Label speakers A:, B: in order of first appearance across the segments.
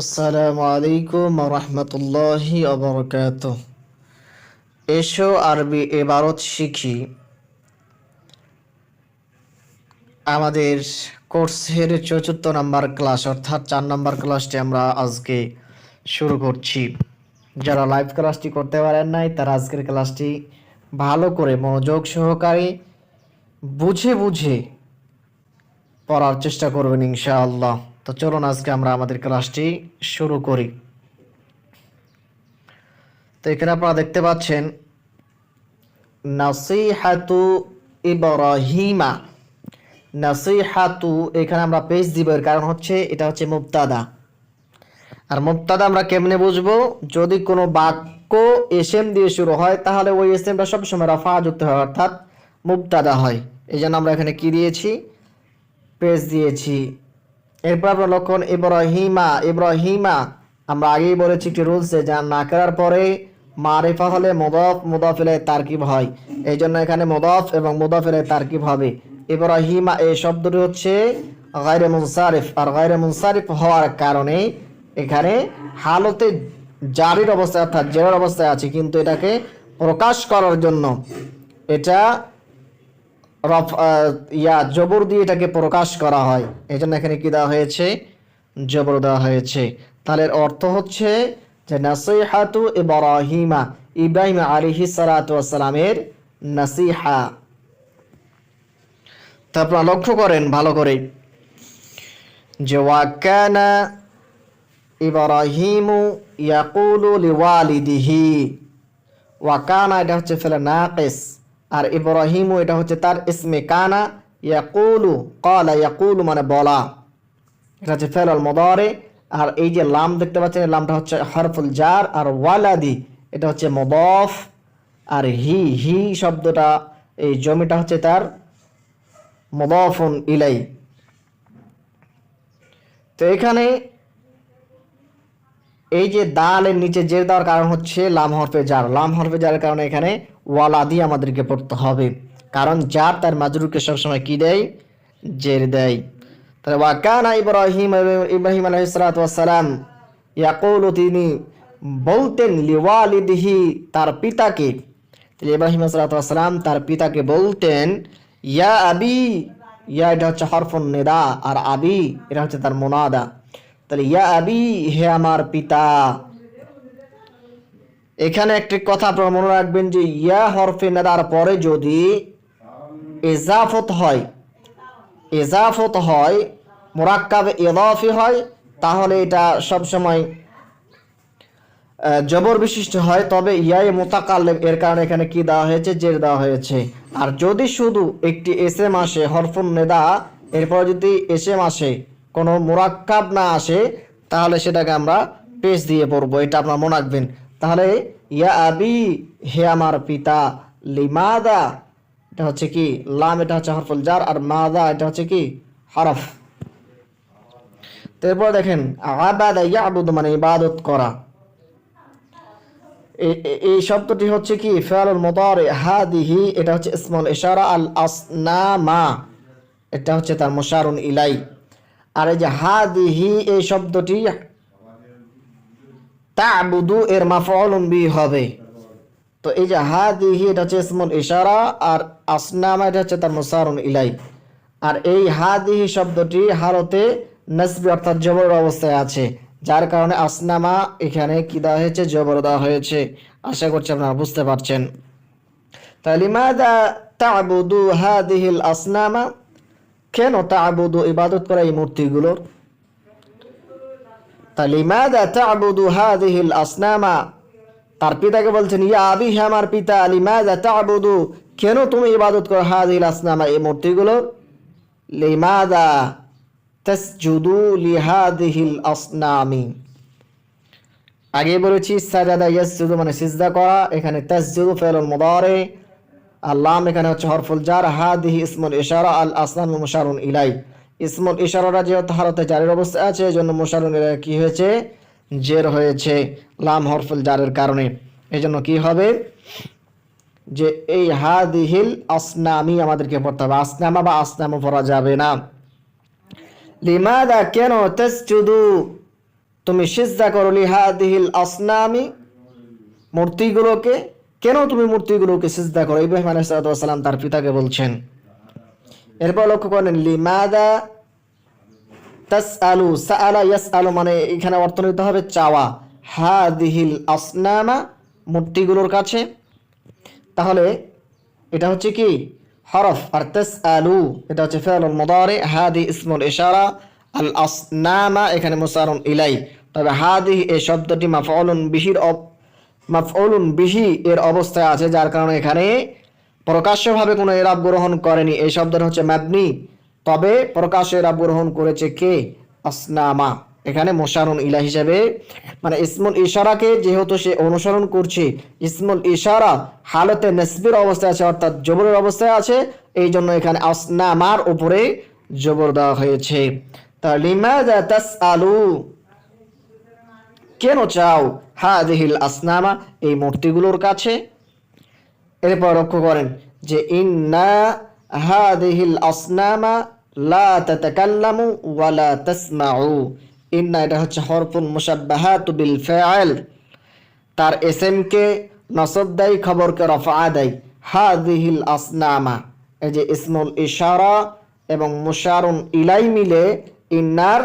A: আসসালামু আলাইকুম রহমতুল্লাহি অবরকাত এসো আরবি এবারত শিখি। আমাদের কোর্সের চতুর্থ নাম্বার ক্লাস, অর্থাৎ চার নাম্বার ক্লাসটি আমরা আজকে শুরু করছি। যারা লাইভ ক্লাসটি করতে পারেন নাই, তারা আজকের ক্লাসটি ভালো করে মনোযোগ সহকারে বুঝে বুঝে পড়ার চেষ্টা করবেন ইনশাআল্লাহ। তো চলুন আজকে আমরা আমাদের ক্লাসটি শুরু করি। তো এখানে আপনারা দেখতে পাচ্ছেন, নাসিহাতু ইব্রাহিমা। নাসিহাতু, এখানে আমরা পেজ দিব, এর কারণ হচ্ছে এটা হচ্ছে মুক্তাদা আর মুক্তাদা আমরা কেমনে বুঝব? যদি কোনো বাক্য এসএম দিয়ে শুরু হয়, তাহলে ওই এসএমটা সবসময় রাফা যুক্ত হয়, অর্থাৎ মুক্তাদা হয়। এই জন্য আমরা এখানে কি দিয়েছি? পেজ দিয়েছি। এরপর আপনার লক্ষণ ইব্রাহিমা ইব্রাহিমা, আমরা আগেই বলেছি একটি রুলসে যা না করার পরে মারিফা হলে মুদফ মুদফিলে তারকিব হয়। এই জন্য এখানে মুদফ এবং মুদফিলে তারকিব হবে। ইব্রাহিমা, এই শব্দটি হচ্ছে গায়রে মুনসারিফ। আর গায়রে মুনসারিফ হওয়ার কারণে এখানে হালতে জারির অবস্থায় অর্থাৎ জেরার অবস্থায় আছে, কিন্তু এটাকে প্রকাশ করার জন্য এটা রফ ইয়া, জবর দিয়ে এটাকে প্রকাশ করা হয়। এই জন্য এখানে কি দেওয়া হয়েছে? জবর দেওয়া হয়েছে। তাহলে অর্থ হচ্ছে যে নাসিহাতু ইব্রাহিমা, ইব্রাহিম আলাইহিস সালাতু ওয়াসসালামের নাসিহা। তা আপনারা লক্ষ্য করেন ভালো করে। যে ওয়াকানা ইব্রাহিমু ইয়াকুলু লিওয়ালিদিহি। ওয়াকানা এটা হচ্ছে ফেলে নাকিস। আর ইব্রাহিমু এটা হচ্ছে তার ইসমে কানা, ইয়াকুলু কলা ইয়াকুলু মানে বলা। এটা হচ্ছে ফেলাল মদারে। আর এই যে লাম দেখতে পাচ্ছেন লামটা হচ্ছে হরফুল জার আর ওয়ালাদি, এটা হচ্ছে মদফ। আর হি হি শব্দটা, এই জমিটা হচ্ছে তার মদফুন ইলাই। তো এখানে এই যে দালের নিচে জের দেওয়ার কারণ হচ্ছে লাম হরফে জার। লাম হরফে জারের কারণে এখানে ওয়ালা দিয়ে আমাদেরকে পড়তে হবে। কারণ জার তার মাজরুরকে সবসময় কি দেয়? জের দেয়। তাহলে ওয়াকানা ইব্রাহিম ইব্রাহিম আলহিসাম ইয়াকুলু তিনি বলতেন লিওয়ালিদিহি তার পিতাকে। তাহলে, ইব্রাহিম সালাম তার পিতাকে বলতেন, ইয়া আবি, ইয়া এটা হচ্ছে হরফুন নেদা, আর আবি, এটা হচ্ছে তার মোনাদা। তাহলে, ইয়া আবি, হে আমার পিতা। এখানে একটি কথা আপনারা মনে রাখবেন যে ইয়া হরফে নেদার পরে যদি এজাফত হয় এজাফত হয়, মোরাক্কাব এদাফি হয়, তাহলে এটা সবসময় জবর বিশিষ্ট হয়। তবে ইয়াই মোতাকাল্লেব, এর কারণে এখানে কি দেওয়া হয়েছে? জের দেওয়া হয়েছে। আর যদি শুধু একটি এস এম আসে, হরফুন নেদা, এরপর যদি এস এম আসে, কোনো মোরাক্কাব না আসে, তাহলে সেটাকে আমরা পেশ দিয়ে পড়ব। এটা আপনার মনে রাখবেন। তাহলে, ইয়া আবি, হে আমার পিতা, লিমাদা, এটা হচ্ছে কি? লাম, এটা হচ্ছে হরফুল জার, আর মাদা, এটা হচ্ছে কি? হরফ। তারপর দেখেন, আবাদা ইয়াবুদ মানে ইবাদত করা। এই শব্দটি হচ্ছে কি? ফেয়ালুল মুদারি, হাদিহি, এটা হচ্ছে ইসমুল ইশারা, আল আসনামা, এটা হচ্ছে তার মুশারুন ইলাই। আর এই যে হাদিহি, এই শব্দটি তাবুদু এর মাফউলুন বি হবে। তো এই যে এটা হচ্ছে ইসমুল ইশারা আর আসনামা, এটা হচ্ছে তার মুশারুন ইলাই আর এই শব্দটি হারতে নসবি অর্থাৎ জবর অবস্থায় আছে, যার কারণে আসনামা এখানে কি দেওয়া হয়েছে? জবর দেওয়া হয়েছে। আশা করছি আপনারা বুঝতে পারছেন। তাহলে মাদা তাবুদু হাদিহিল আসনামা? কেন তাবুদু ইবাদত করা এই মূর্তিগুলোর? তাহলে মাদা তাবুদু হাদিহিল আসনামা? তার পিতাকে বলছেন, ইয়া আবি, হে আমার পিতা, লিমাদা তাবুদু? কেন তুমি ইবাদত করো হাদিহিল আসনামা, এই মূর্তিগুলোর লিমাদা তাসজুদু লিহাদিহিল আসনামি। আগে বলেছি, সাজাদা ইয়াসজুদু মানে সিজদা করা, এখানে তাসজুদু ফেলুল মুদারে, আল্লাম এখানে হচ্ছে হরফুল জার হাদিহি ইসমুল ইশারা, আল আসনাম মুশারুন ইলাই ইসমুল ইশারাটা যেহেতু হারতে জারের অবস্থায় আছে এই জন্য মুশারুন ইলাই কি হয়েছে? জের হয়েছে লাম হরফুল জারের কারণে। এই জন্য কি হবে? যে এই হাদিহিল আসনামি আমাদেরকে পড়তে হবে। আসনামা বা আসনামা পড়া যাবে না। লিমাদা কেন তেসজুদু? তুমি সিজদা করো লিহাদিহিল আসনামি মূর্তিগুলোকে। কেন তুমি মূর্তিগুলোকে সিজদা করো? ইব্রাহিম আলাইসালাম তার পিতাকে বলছেন। এরপর লক্ষ্য করেন, লিমাদা তাস আলু সাআলা ইয়াস আলু মানে এখানে অর্থ নিতে হবে চাওয়া। হাদিহিল আসনামা, মূর্তিগুলোর কাছে। তাহলে এটা হচ্ছে কি? হরফ। আর তাস আলু এটা হচ্ছে ফেয়ালুল মুদারি, হাদি ইসমুল ইশারা, আল আসনামা, এখানে মুসারুন ইলাই। তবে হাদি এই শব্দটি মাফউলুন বিহির মাফউলুন বিহি এর অবস্থায় আছে, যার কারণে এখানে প্রকাশ্যভাবে কোনো এরাব গ্রহণ করেনি। এই শব্দটা হচ্ছে মাবনি। তবে প্রকাশ্য এরাব গ্রহণ করেছে কে? আসনামা। এখানে মোশারুন ইলা হিসেবে মানে ইসমুল ইশারাকে যেহেতু সে অনুসরণ করছে, ইসমুল ইশারা হালতে নসবির অবস্থায় আছে, অর্থাৎ জবরের অবস্থায় আছে এই জন্য এখানে আসনামার উপরে জবর দেওয়া হয়েছে। তা লিমাদা তাস আলু কেন চাও হা হাদিহিল আসনামা এই মূর্তিগুলোর কাছে? এরপর লক্ষ্য করেন যে ইন্না হাদিহিল আসনামা লা তাতাকাল্লামু ওয়া লা তাসমাউ। ইন্না, এটা হচ্ছে হরফুল মুশাব্বাহাতু বিল ফাইল তার এসএম কে নসব দেয়, খবরকে রফা দেয়। হাদিহিল আসনামা, এই যে ইসমুল ইশারা এবং মুশারুন ইলাই মিলে ইন্নার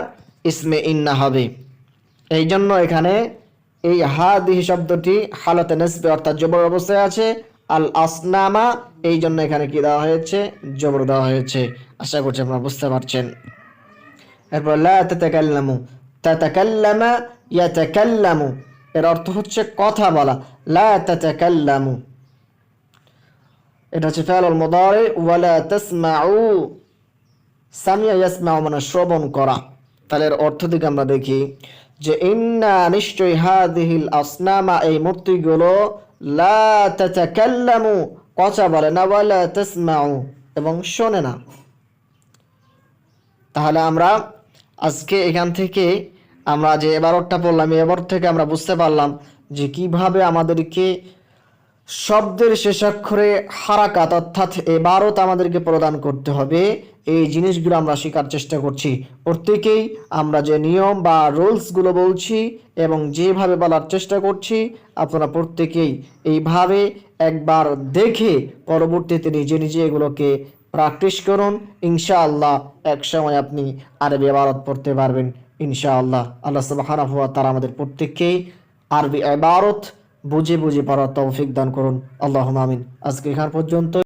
A: ইসমে ইন্না হবে। এই জন্য এখানে এই হাদিহি শব্দটি হালতে নেসবে অর্থাৎ জবর অবস্থায় আছে। আল আসনামা এই জন্য এখানে কি দেওয়া হয়েছে? জবর দেওয়া হয়েছে। আশা করছি আপনারা বুঝতে পারছেন। এরপর লা তাতাকাল্লামু। এর অর্থ হচ্ছে কথা বলা। লা তাতাকাল্লামু। এটা হচ্ছে ফেয়ালুল মুদারি, ওয়ালা তাসমাউ। সামিয়া ইয়াসমাউ মানে শ্রবণ করা। তাহলে এর অর্থ দিকে আমরা দেখি যে, ইন্না নিশ্চয় হাদিহিল আসনামা, এই মূর্তিগুলো লা তাতাকাল্লামু, কথা বলে না, ওয়ালা তাসমাউ, এবং শোনে না। তাহলে আমরা আজকে এখান থেকে আমরা যে এবারটা পড়লাম এবার থেকে আমরা বুঝতে পারলাম যে কীভাবে আমাদেরকে শব্দের শেষাক্ষরে হারাকাত, অর্থাৎ এবারত আমাদেরকে প্রদান করতে হবে। এই জিনিসগুলো আমরা শেখার চেষ্টা করছি। প্রত্যেকেই আমরা যে নিয়ম বা রুলসগুলো বলছি এবং যেভাবে বলার চেষ্টা করছি, আপনারা প্রত্যেকেই এইভাবে একবার দেখে পরবর্তীতে নিজে নিজে এগুলোকে প্র্যাকটিস করুন। ইনশাআল্লাহ এক সময় আপনি আরবি এবারত পড়তে পারবেন, ইনশাআল্লাহ। আল্লাহ সুবহানাহু ওয়া তাআলা আমাদের প্রত্যেককেই আরবি এবারত বুঝে বুঝে পড়ার তৌফিক দান করুন। আল্লাহ আমিন। আজকে এখান পর্যন্ত